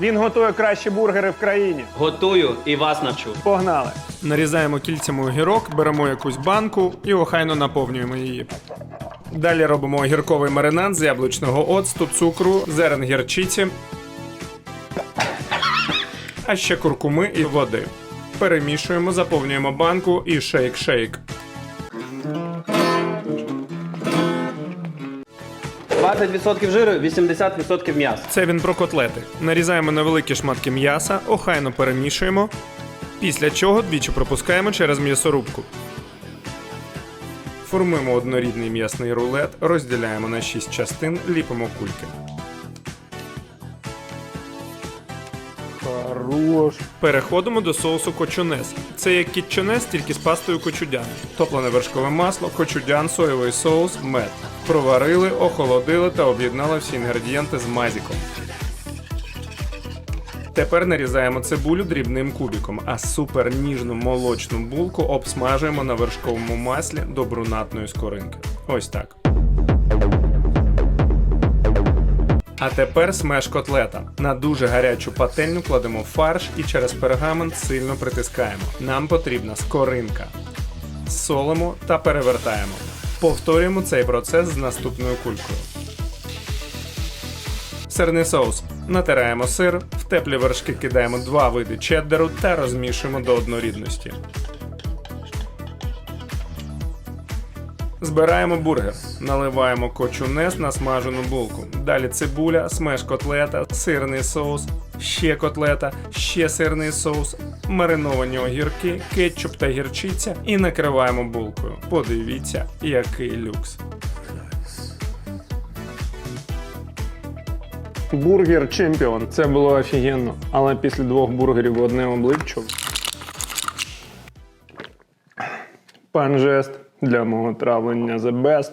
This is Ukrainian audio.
Він готує кращі бургери в країні. Готую і вас навчу. Погнали. Нарізаємо кільцями огірок, беремо якусь банку і охайно наповнюємо її. Далі робимо огірковий маринад з яблучного оцту, цукру, зерен гірчиці, а ще куркуми і води. Перемішуємо, заповнюємо банку і шейк-шейк. 20% жиру, 80% м'яса. Це він про котлети. Нарізаємо на великі шматки м'яса, охайно перемішуємо. Після чого двічі пропускаємо через м'ясорубку. Формуємо однорідний м'ясний рулет, розділяємо на 6 частин, ліпимо кульки. Хорош. Переходимо до соусу кочунес. Це як кітчунес, тільки з пастою кочудян. Топлене вершкове масло, кочудян, соєвий соус, мед. Проварили, охолодили та об'єднали всі інгредієнти з мазіком. Тепер нарізаємо цибулю дрібним кубиком, а супер ніжну молочну булку обсмажуємо на вершковому маслі до брунатної скоринки. Ось так. А тепер смеш котлета. На дуже гарячу пательню кладемо фарш і через пергамент сильно притискаємо. Нам потрібна скоринка. Солимо та перевертаємо. Повторюємо цей процес з наступною кулькою. Сирний соус. Натираємо сир, в теплі вершки кидаємо два види чеддеру та розмішуємо до однорідності. Збираємо бургер, наливаємо кочунес на смажену булку. Далі цибуля, смеш котлета, сирний соус, ще котлета, ще сирний соус, мариновані огірки, кетчуп та гірчиця і накриваємо булкою. Подивіться, який люкс. Бургер чемпіон. Це було офігенно. Але після двох бургерів в одне обличчя. Пан жест для мого травлення the best.